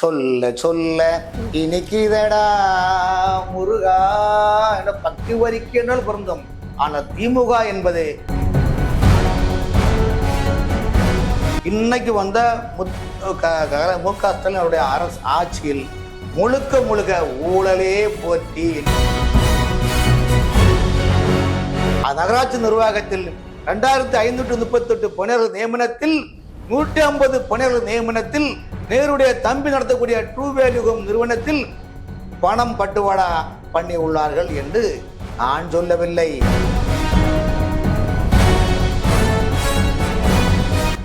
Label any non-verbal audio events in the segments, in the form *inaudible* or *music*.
சொல்ல சொல்ல இனிக்குதடா முருகா என பக்தி வரிக்கென்றால் பொருந்தும். ஆனால் திமுக என்பது இன்னைக்கு வந்த மு க- க- மு க ஸ்டாலினுடைய அரசு ஆட்சியில் முழுக்க முழுக்க ஊழலே போற்றி. நகராட்சி நிர்வாகத்தில் ரெண்டாயிரத்தி ஐநூற்றி முப்பத்தி எட்டு பணியாளர் நியமனத்தில் நூற்றி ஐம்பது பணியாளர் நியமனத்தில் நேருடைய தம்பி நடத்தக்கூடிய ட்ரூ வேல்யூகம் நிறுவனத்தில் பணம் பட்டுவாடா பண்ணி உள்ளார்கள் என்று நான் சொல்லவில்லை.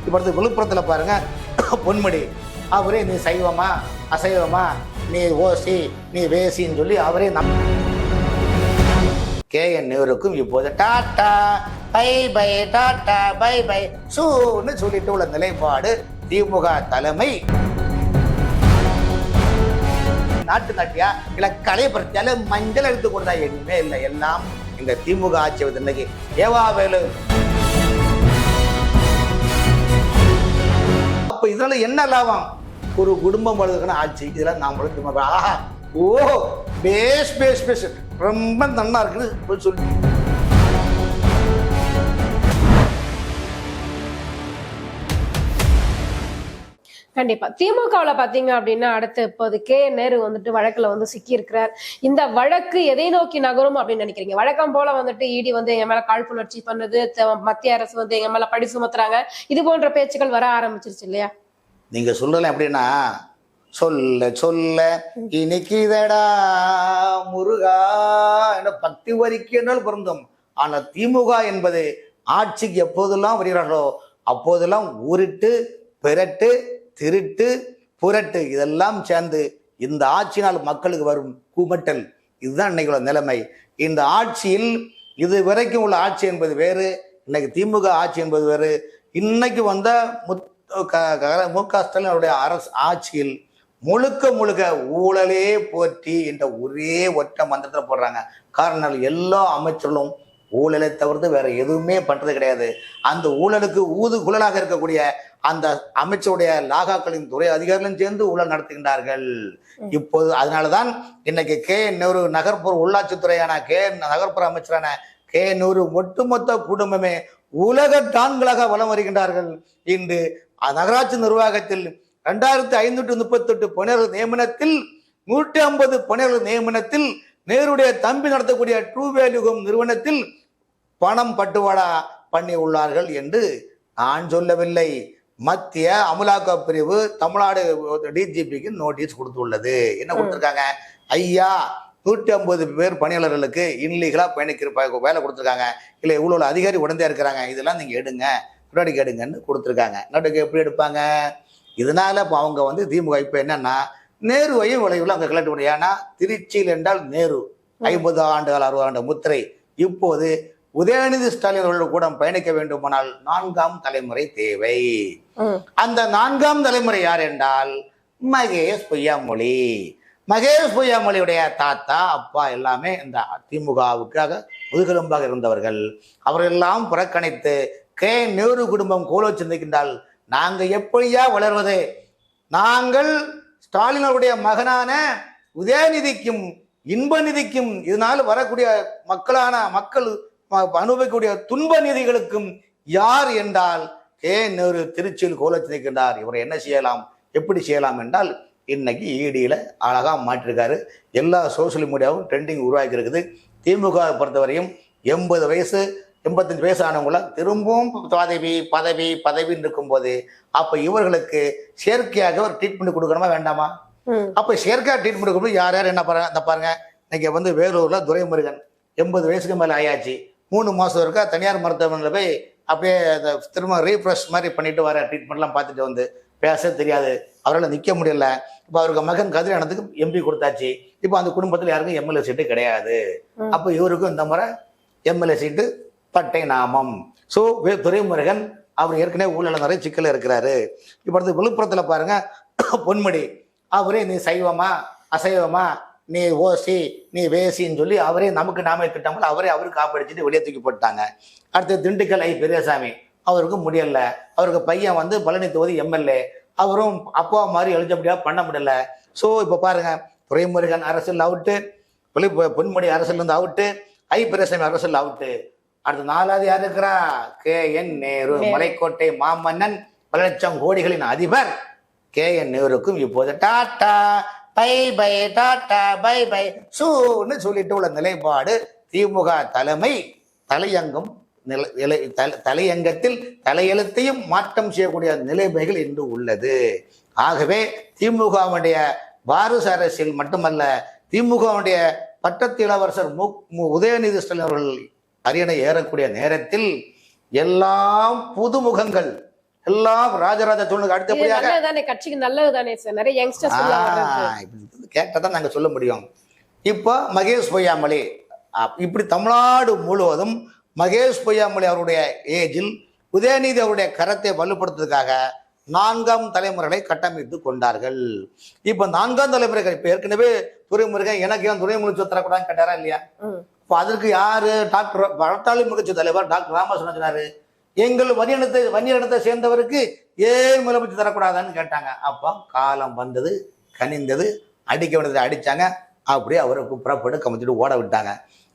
இப்போ விழுப்புரத்தில் பாருங்க. பொன்முடி அவரே நீ சைவமா அசைவமா நீ ஓசி நீ வேசின்னு சொல்லி அவரே நம் கே என் நேருக்கும் இப்போது tata. Bye bye tata bye bye சூன்னு சொல்லிட்டு உள்ள நிலைப்பாடு. திமுக தலைமை. நாட்டு நாட்டியா இல்ல கலை பற்றியால மஞ்சள் எடுத்து கொடுத்தா எதுவுமே இல்லை. எல்லாம் இந்த திமுக ஆட்சி வந்து இன்னைக்கு. ஏவாவேலு அப்ப இதனால என்ன லாபம்? ஒரு குடும்பம் வளர்க்கணும் ஆட்சி. இதெல்லாம் நாம் திமுக. ஆஹா. ஓ பேஸ் பேஸ் பேஸ். ரொம்ப நன்னா இருக்குன்னு சொல்லி. கண்டிப்பா. திமுகவுல பாத்தீங்க அப்படின்னா அடுத்து இப்போது கே. நேரு வந்துட்டு வழக்குல வந்து சிக்கி இருக்கிறார் இந்த வழக்கு எதை நோக்கி நகரும் அப்படின்னு நினைக்கிறீங்க? வழக்கம் போல வந்துட்டு இடி வந்து எங்க மேல காழ்ப்புணர்ச்சி பண்ணுது மத்திய அரசு வந்து எங்க மேல படி சுமத்துறாங்க. இது போன்ற பேச்சுக்கள் வர ஆரம்பிச்சிருச்சு இல்லையா? நீங்க சொல்லலாம் அப்படின்னா சொல்ல சொல்ல இனிக்குதடா முருகா என பக்தி வரிக்கென்றால் பொருந்தும். ஆனால் திமுக என்பது ஆட்சிக்கு எப்போதெல்லாம் வருகிறார்களோ அப்போதெல்லாம் ஊரிட்டு பிறட்டு திருட்டு புரட்டு இதெல்லாம் சேர்ந்து இந்த ஆட்சியினால் மக்களுக்கு வரும் கூமட்டல். இதுதான் இன்னைக்கு உள்ள நிலைமை. இந்த ஆட்சியில் இது வரைக்கும் உள்ள ஆட்சி என்பது வேறு இன்னைக்கு திமுக ஆட்சி என்பது வேறு. இன்னைக்கு வந்த முத் க- க- மு க ஸ்டாலினுடைய அரசு ஆட்சியில் முழுக்க முழுக்க ஊழலே போற்றி என்ற ஒரே ஒற்றை மந்திரத்தில் போடுறாங்க. காரணம் எல்லா அமைச்சர்களும் ஊழலை தவிர்த்து வேற எதுவுமே பண்றது கிடையாது. அந்த ஊழலுக்கு ஊது குழலாக இருக்கக்கூடிய அந்த அமைச்சருடைய லாகாக்களின் துறை அதிகாரிகளும் சேர்ந்து ஊழல் நடத்துகின்றார்கள். இப்போது அதனாலதான் இன்னைக்கு கே நேரு நகர்ப்புற உள்ளாட்சித்துறையான கே நகர்ப்புற அமைச்சரான கே நேரு ஒட்டுமொத்த குடும்பமே உலக டான்களாக வலம் வருகின்றார்கள். இன்று நகராட்சி நிர்வாகத்தில் ரெண்டாயிரத்தி ஐநூற்றி முப்பத்தி எட்டு பணியாளர் நியமனத்தில் நூற்றி ஐம்பது பணியாளர் நியமனத்தில் நேருடைய தம்பி நடத்தக்கூடிய ட்ரூ வேல்யூகம் நிறுவனத்தில் பணம் பட்டுவாடா பண்ணி உள்ளார்கள் என்று நான் சொல்லவில்லை. மத்திய அமலாக்க பிரிவு தமிழ்நாடு டிஜிபிக்கு நோட்டீஸ் கொடுத்துள்ளது. என்ன கொடுத்துருக்காங்க? ஐயா நூற்றி ஐம்பது பேர் பணியாளர்களுக்கு இன்லீகலாக பயணிக்கிற வேலை கொடுத்துருக்காங்க. இல்லை இவ்வளோ அதிகாரி உடந்தே இருக்கிறாங்க. இதெல்லாம் நீங்கள் எடுங்க. நடவடிக்கை எடுங்கன்னு கொடுத்துருக்காங்க. நடவடிக்கை எப்படி எடுப்பாங்க? இதனால இப்போ அவங்க வந்து திமுக இப்போ என்னன்னா நேருவையும் விளைவில் அங்கே கலட்டு முடியும் ஏன்னா திருச்சியில் என்றால் நேரு. ஐம்பது ஆண்டுகள் அறுபது ஆண்டு முத்திரை. இப்போது உதயநிதி ஸ்டாலின் அவர்கள் கூட பயணிக்க வேண்டுமானால் நான்காம் தலைமுறை தேவை. அந்த நான்காம் தலைமுறை யார் என்றால் மகேஷ் பொய்யாமொழி. மகேஷ் பொய்யாமொழியுடைய தாத்தா அப்பா எல்லாமே இந்த திமுகவுக்காக முதுகெலும்பாக இருந்தவர்கள். அவர்களெல்லாம் புறக்கணித்து கே. நேரு குடும்பம் கோலோ சிந்திக்கின்றால் நாங்க எப்படியா வளர்வது? நாங்கள் ஸ்டாலின் அவருடைய மகனான உதயநிதிக்கும் இன்ப நிதிக்கும் இதனால் வரக்கூடிய மக்களான மக்கள் அனுபவிக்கக்கூடிய துன்ப நிதிகளுக்கும் யார் என்றால் கே நேரு திருச்சியில் கோல சிந்திக்கின்றார் இவரை என்ன செய்யலாம்? எப்படி செய்யலாம் என்றால் இன்னைக்கு ஈடியில் அழகாக மாற்றிருக்காரு. எல்லா சோஷியல் மீடியாவும் ட்ரெண்டிங் உருவாக்கி இருக்குது. திமுக பொறுத்தவரையும் எண்பது வயசு எண்பத்தஞ்சு வயசு ஆனவங்கள திரும்பவும் பதவி பதவி பதவின்னு இருக்கும்போது அப்போ இவர்களுக்கு செயற்கையாக ஒரு ட்ரீட்மெண்ட் கொடுக்கணுமா வேண்டாமா. அப்போ செயற்கையாக ட்ரீட்மெண்ட் கொடுக்கும்போது யார் யார் என்ன பாருங்க பாருங்க இன்னைக்கு வந்து வேலூரில் துரைமுருகன் எண்பது வயசுக்கு மேலே ஆயாச்சு. மூணு மாதம் இருக்கா தனியார் மருத்துவமனையில் போய் அப்படியே அந்த திரும்ப ரீஃப்ரெஷ் மாதிரி பண்ணிட்டு வர ட்ரீட்மெண்ட்லாம் பார்த்துட்டு வந்து பேச தெரியாது. அவரால் நிற்க முடியல. இப்போ அவருக்கு மகன் கதிரானதுக்கு எம்பி கொடுத்தாச்சு. இப்போ அந்த குடும்பத்தில் யாருக்கும் எம்எல்ஏ சீட்டு கிடையாது. அப்போ இவருக்கும் இந்த முறை எம்எல்ஏ சீட்டு பட்டை நாமம். ஸோ துரைமுருகன் அவர் ஏற்கனவே ஊழல நிறைய சிக்கல் இருக்கிறாரு. இப்போ அடுத்து விழுப்புரத்தில் பாருங்க *coughs* பொன்முடி. அவரே நீ சைவமா அசைவமா நீ ஓசி நீ வேசின்னு சொல்லி அவரே நமக்கு நாமே திட்டமில்ல அவரே அவருக்கு காப்படிச்சுட்டு வெளியே தூக்கி போட்டாங்க அடுத்து திண்டுக்கல் ஐ பெரியசாமி. அவருக்கு முடியல அவருக்கு பையன் வந்து பழனி தொகுதி எம்எல்ஏ அவரும் அப்பா மாதிரி எழுதப்படியா பண்ண முடியல. ஸோ இப்போ பாருங்க. துரைமுருகன் அரசியல் அவுட்டு. பொலி பொன்முடி அரசியல் இருந்து அவுட்டு. ஐ பிரசமி அரசியல் அவுட்டு. அடுத்த நாலாவது யார் இருக்கிறா? K N Nehru. Nehru. Malaikottai மாமன்னன். பல லட்சம் கோடிகளின் அதிபர் கே என் நேருக்கும் இப்போது tata bye bye tata bye bye சூன்னு சொல்லிட்டு உள்ள நிலைப்பாடு. திமுக தலைமை தலையங்கம் நில- நிலை- தல- தலையங்கத்தில் தலையெழுத்தையும் மாற்றம் செய்யக்கூடிய நிலைமைகள் இன்று உள்ளது. ஆகவே திமுகவுடைய வாரிசு அரசியல் மட்டுமல்ல திமுகவுடைய பட்டத்து இளவரசர் மு மு- உதயநிதி ஸ்டாலின் அவர்கள் அரியணை ஏறக்கூடிய நேரத்தில் எல்லாம் புதுமுகங்கள் எல்லாம் ராஜராஜ சோழனுக்கு அடுத்தபடியாக நல்லதுதானே கட்சிக்கு நல்லதுதானே சார். நிறைய யங்ஸ்டர்ஸ் கேட்டால் தான் நாங்கள் சொல்ல முடியும். இப்போ மகேஷ் பொய்யாமொழி இப்படி தமிழ்நாடு முழுவதும் மகேஷ் பொய்யாமொழி அவருடைய ஏஜில் உதயநிதி அவருடைய கரத்தை வலுப்படுத்துறதுக்காக நான்காம் தலைமுறைகளை கட்டமைத்து கொண்டார்கள். இப்போ நான்காம் தலைமுறைகள் இப்போ ஏற்கனவே துரைமுருகன் எனக்கு ஏன் துரைமுருகன் சொத்து தரக்கூடாதுன்னு கேட்டாரா இல்லையா. இப்போ அதற்கு யாரு டாக்டர் வளர்த்தாளி முகச்சு தலைவர் டாக்டர் ராமகிருஷ்ணன் சொன்னாரு. எங்கள் வன்னியனத்தை வன்னியனத்தை சேர்ந்தவருக்கு ஏன் முதலமைச்சர் தரக்கூடாதான்னு கேட்டாங்க. அப்போ காலம் வந்தது கனிந்தது அடிக்க வேண்டியதை அடிச்சாங்க. அப்படியே அவரை புறப்பட்டு கமிச்சிட்டு ஓட விட்டாங்க.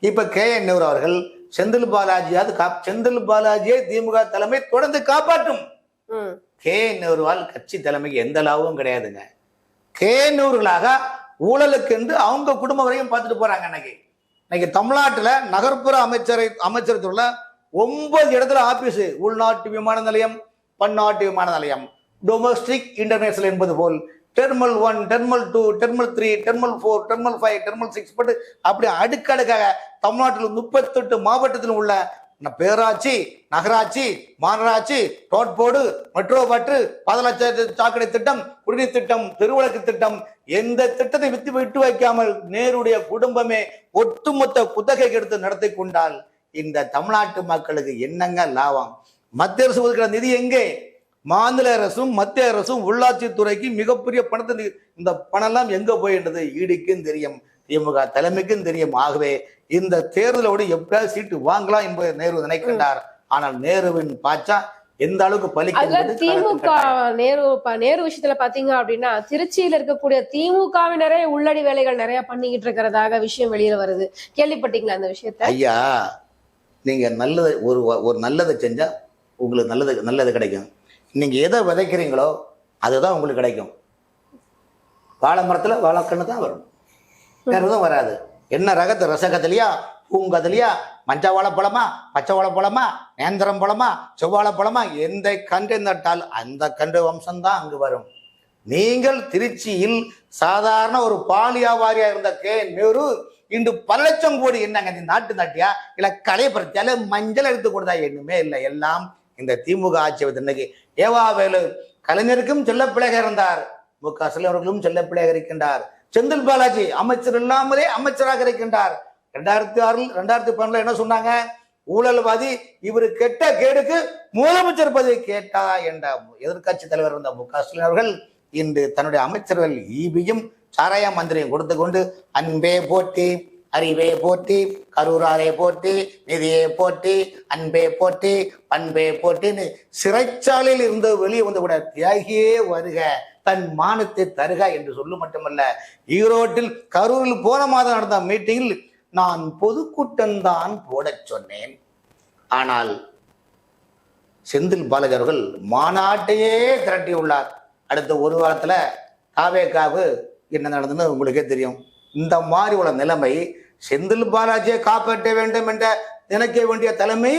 இப்போ கே என் நேரு அவர்கள் செந்தில் பாலாஜியாவது கா செந்தில் பாலாஜியை திமுக தலைமை தொடர்ந்து காப்பாற்றும். கே நேருவால் கட்சி தலைமைக்கு எந்த லாபமும் கிடையாதுங்க. கே நேருகளாக ஊழலுக்கென்று அவங்க குடும்பம் வரையும் பார்த்துட்டு போறாங்க இன்னைக்கு. இன்னைக்கு தமிழ்நாட்டுல நகர்ப்புற அமைச்சரை அமைச்சரத்துள்ள ஒன்பது இடத்துல ஆபீஸ் உள்நாட்டு விமான நிலையம் பன்னாட்டு விமான நிலையம். டொமஸ்டிக் இன்டர்நேஷனல் என்பது போல் terminal one terminal two terminal three terminal four terminal five terminal six பட்டு அப்படி அடுக்கடுக்காக தமிழ்நாட்டில் முப்பத்தெட்டு மாவட்டத்தில் உள்ள பேராட்சி நகராட்சி மாநகராட்சி ரோட்போர்டு மெட்ரோ பற்று பாதலட்ச சாக்கடை திட்டம் குடிநீர் திட்டம் திருவிளக்கு திட்டம் எந்த திட்டத்தை வித்து விட்டு வைக்காமல் நேருடைய குடும்பமே ஒட்டுமொத்த குத்தகை எடுத்து நடத்தி கொண்டால் இந்த தமிழ்நாட்டு மக்களுக்கு என்னங்க லாபம்? மத்திய அரசு ஒதுக்கிற நிதி எங்கே? மாநில அரசும் மத்திய அரசும் உள்ளாட்சித்துறைக்கு மிகப்பெரிய பணத்தை இந்த பணம்லாம் எங்க போயின்றது ஈடிக்கும் தெரியும். திமுக தலைமைக்கும் தெரியும். ஆகவே இந்த தேர்தலோடு எப்படியாவது சீட்டு வாங்கலாம் என்பதை நேரு நினைக்கின்றார். ஆனால் நேருவின் பாச்சா எந்த அளவுக்கு பலிக்கிறது திமுக நேரு நேரு விஷயத்துல பாத்தீங்க அப்படின்னா திருச்சியில இருக்கக்கூடிய திமுகவினரே உள்ளடி வேலைகள் நிறைய பண்ணிக்கிட்டு இருக்கிறதாக விஷயம் வெளியில வருது. கேள்விப்பட்டீங்களா அந்த விஷயத்த? ஐயா நீங்க நல்லது ஒரு ஒரு நல்லதை செஞ்சா உங்களுக்கு நல்லது நல்லது கிடைக்கும். நீங்க எதை விதைக்கிறீங்களோ அதுதான் உங்களுக்கு கிடைக்கும். வாழை மரத்துல வாழைக்கண்ணு தான் வரும். வேறு எதுவும் வராது. என்ன ரகத்து ரசகத்துலையா பூங்கதிலையா மஞ்ச வாழைப்பழமா பச்சை வாழைப்பழமா நேந்திரம் பழமா செவ்வாழைப்பழமா எந்த கன்று நட்டால் அந்த கன்று வம்சம்தான் அங்கு வரும். நீங்கள் திருச்சியில் சாதாரண ஒரு பால் இருந்த கே நேரு இன்று பல லட்சம் கோடி என்னங்க நீ நாட்டு நாட்டியா? இல்லை கலைப்படுத்தியால மஞ்சள் எடுத்து கொடுத்தா எண்ணுமே இல்லை. எல்லாம் இந்த திமுக ஆட்சி இன்னைக்கு ஏவா ஏவாவேலு கலைஞருக்கும் செல்ல பிள்ளைக இருந்தார். மு க ஸ்டாலின் அவர்களும் செல்ல பிள்ளையாக இருக்கின்றார். செந்தில் பாலாஜி அமைச்சர் இல்லாமலே அமைச்சராக இருக்கின்றார். ரெண்டாயிரத்தி ஆறில் ரெண்டாயிரத்தி பன்னெண்டுல என்ன சொன்னாங்க? ஊழல்வாதி இவர் கெட்ட கேடுக்கு முதலமைச்சர் பதவி கேட்டா என்ற எதிர்க்கட்சி தலைவர் இருந்த மு க ஸ்டாலின் அவர்கள் இன்று தன்னுடைய அமைச்சர்கள் ஈபியும் சாராய மந்திரியும் கொடுத்து கொண்டு அன்பே போட்டி அறிவே போட்டி கரூராரை போட்டி நிதியை போட்டி அன்பே போட்டி பண்பே போட்டின்னு சிறைச்சாலையில் இருந்து வெளியே வந்து கூட தியாகியே வருக தன் மானத்தை தருக என்று சொல்லும் மட்டுமல்ல ஈரோட்டில் கரூரில் போன மாதம் நடந்த மீட்டிங்கில் நான் பொதுக்கூட்டம்தான் போடச் சொன்னேன். ஆனால் செந்தில் பாலாஜி அவர்கள் மாநாட்டையே திரட்டியுள்ளார். அடுத்த ஒரு வாரத்தில் காவேக்காவு என்ன நடந்ததுன்னு உங்களுக்கே தெரியும். இந்த மாதிரி உள்ள நிலைமை செந்தில் பாலாஜியை காப்பாற்ற வேண்டும் என்ற நினைக்க வேண்டிய தலைமை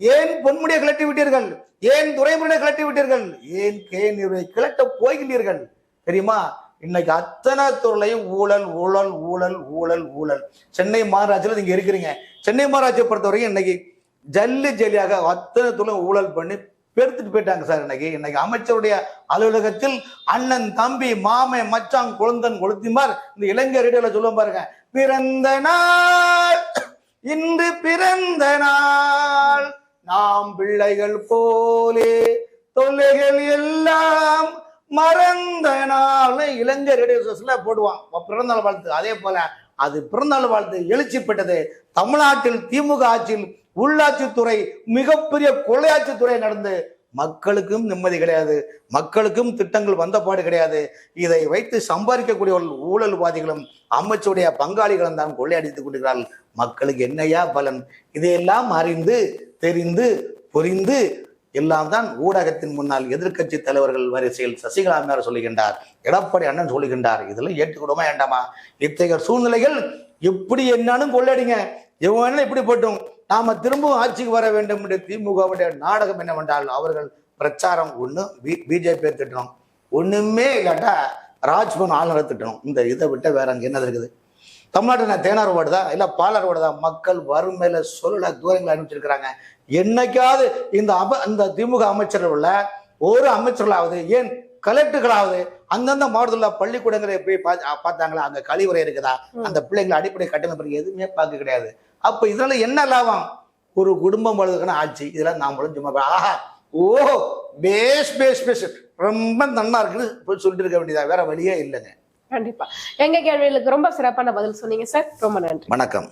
ஏன் பொன்முடியை கிளட்டி விட்டீர்கள்? ஏன் துரைமுறையை கிளட்டி விட்டீர்கள்? ஏன் கே நீரை கிளட்ட போகின்றீர்கள்? தெரியுமா? இன்னைக்கு அத்தனை துறையும் ஊழல் ஊழல் ஊழல் ஊழல் ஊழல். சென்னை மாநகராட்சியில் நீங்க இருக்கிறீங்க. சென்னை மாநகராட்சியை பொறுத்தவரைக்கும் இன்னைக்கு ஜல்லி ஜல்லியாக அத்தனை துறை ஊழல் பண்ணி பெருத்துட்டு போயிட்டாங்க சார் இன்னைக்கு. இன்னைக்கு அமைச்சருடைய அலுவலகத்தில் அண்ணன் தம்பி மாமே மச்சான் குழந்தன் கொளுத்திமார் இந்த இளைஞர் ரேடியோல சொல்லுவோம் பாருங்க. பிறந்த நாள் இன்று பிறந்த நாள். நாம் பிள்ளைகள் போலே தொல்லைகள் எல்லாம் மறந்த நாள் இளைஞர் ரேடியோ ஸ்டேஷன்ல போடுவான் பிறந்தநாள் வாழ்த்து. அதே போல அது பிறந்தநாள் வாழ்த்து எழுச்சி பெற்றது தமிழ்நாட்டில் திமுக ஆட்சியில் உள்ளாட்சித்துறை மிகப்பெரிய கொள்ளையாட்சித்துறை நடந்து மக்களுக்கும் நிம்மதி கிடையாது. மக்களுக்கும் திட்டங்கள் வந்தபாடு கிடையாது. இதை வைத்து சம்பாதிக்கக்கூடிய ஊழல்வாதிகளும் அமைச்சருடைய பங்காளிகளும் தான் கொள்ளையடித்துக் கொண்டிருக்கிறார்கள். மக்களுக்கு என்னையா பலன்? இதையெல்லாம் அறிந்து தெரிந்து புரிந்து எல்லாம் தான் ஊடகத்தின் முன்னால் எதிர்க்கட்சி தலைவர்கள் வரிசையில் சசிகலா மேல சொல்லுகின்றார். எடப்பாடி அண்ணன் சொல்லுகின்றார். இதெல்லாம் ஏற்றுக்கொடுமா வேண்டாமா? இத்தகைய சூழ்நிலைகள் எப்படி என்னன்னு கொள்ளடிங்க இவன் வேணாலும் இப்படி போட்டும். நாம திரும்பவும் ஆட்சிக்கு வர வேண்டும் என்று திமுகவுடைய நாடகம் என்னவென்றால் அவர்கள் பிரச்சாரம் ஒண்ணு பி பிஜேபி திட்டணும். ஒண்ணுமே இல்லாட்டா ராஜ்பவன் ஆளுநரை திட்டணும். இந்த இதை விட்ட வேற அங்க என்ன இருக்குது தமிழ்நாட்டில் நான் தேனார் ஓடுதா? இல்ல பாலர் ஓடுதா? மக்கள் வறுமையில சொல்லல தூரங்களை அனுப்பிச்சிருக்கிறாங்க என்னைக்காவது இந்த அம இந்த திமுக அமைச்சர்கள் உள்ள ஒரு அமைச்சர்களாவது ஏன் கலெக்டர்களாவது அந்தந்த மாவட்டத்தில் பள்ளிக்கூடங்களை போய் பார்த்தாங்களா? அங்க கழிவுறை இருக்குதா? அந்த பிள்ளைங்களை அடிப்படை கட்டமைப்பு எதுவுமே பார்க்க கிடையாது. அப்ப இதனால என்ன லாபம்? ஒரு குடும்பம் வளர்த்துக்கான ஆட்சி. இதெல்லாம் நாமளும் சும்மா ஆஹா! ஓ! பேஸ் பேஸ் பேஸ். ரொம்ப நன்னா இருக்குன்னு போய் சொல்லிட்டு இருக்க வேண்டியதா? வேற வழியே இல்லைங்க. கண்டிப்பா. எங்க கேள்விகளுக்கு ரொம்ப சிறப்பான பதில் சொன்னீங்க சார். ரொம்ப நன்றி. வணக்கம்.